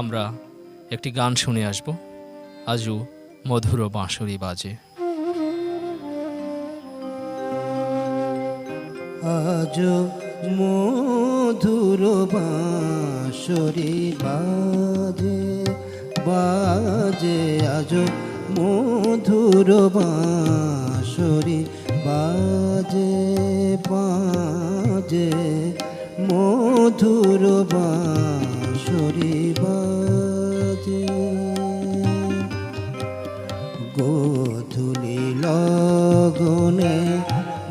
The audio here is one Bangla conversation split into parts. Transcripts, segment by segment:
আমরা একটি গান শুনে আসব। আজও মধুর বাঁশরি বাজে। আজ মধুর বাঁশরি বাজে বাজে আজ মধুর বাঁশরি বাজে বাজে মধুর বাঁশরি বাজে। গোধূলি লগনে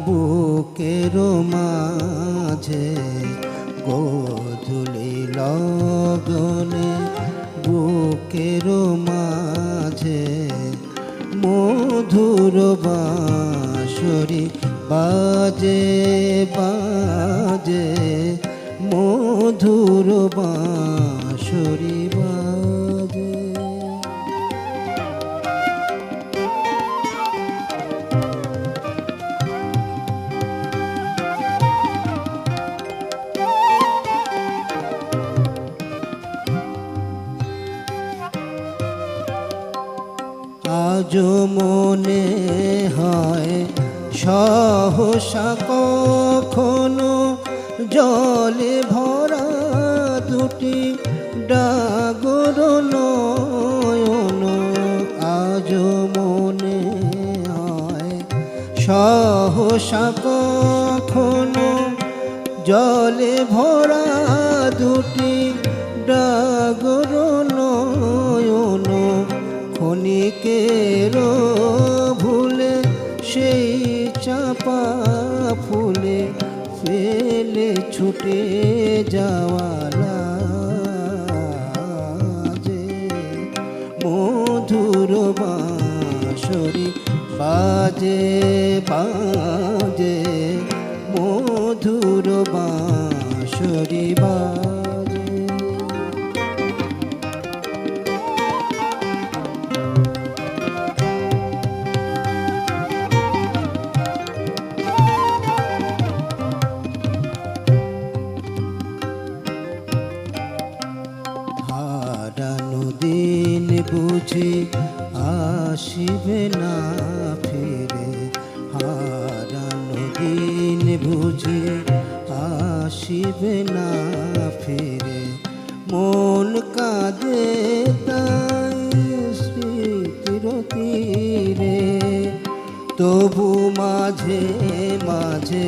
বুকের মাঝে। গোধূলি লগনে বুকের মাঝে। মধুর বাঁশরি বাজে বাজে। মধুর বাঁশরি বাজে। আজ মনে হয় সহসা কখনো জলে ভরা দুটি ডাগর নয়ন আজ মনে হয়। সহসা কখনো জলে ভরা দুটি ডাগর নয়ন ক্ষণিকের ভুলে সেই চাপা ফুলে ফেলে ছুটে যাওয়ালা যে মধুর বাঁশরি বাজে বাজে। মধুর বাঁশরি বাজে। হারানো দিন বুঝি আসিবে না ফিরে। হারানো দিন বুঝি আসিবে না ফিরে। মন কাঁদে তাই তীরে। তবু মাঝে মাঝে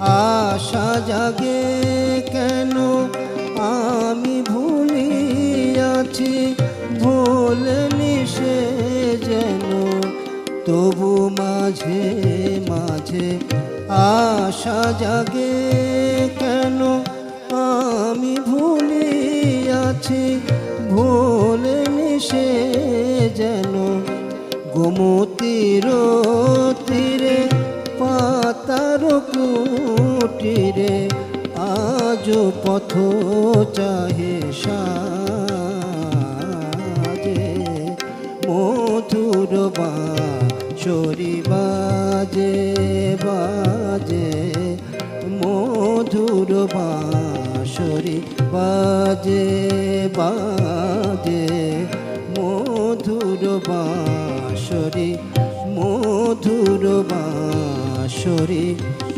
আশা জাগে কেন আমি ভুলিয়াছি ভুলনি সে যেন, তবু মাঝে মাঝে আশা জাগে কেন? আমি ভুলিয়াছি ভুলনি সে যেন গোমতির তীরে পাতার কুটিরে আজ পথ চাহে সাজে বাঁশরি বাজে বাজে মধুর বাঁশরি বাজে বাজে মধুর বাঁশরি মধুর বাঁশরি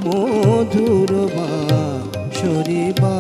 মধুর বাঁশরি বা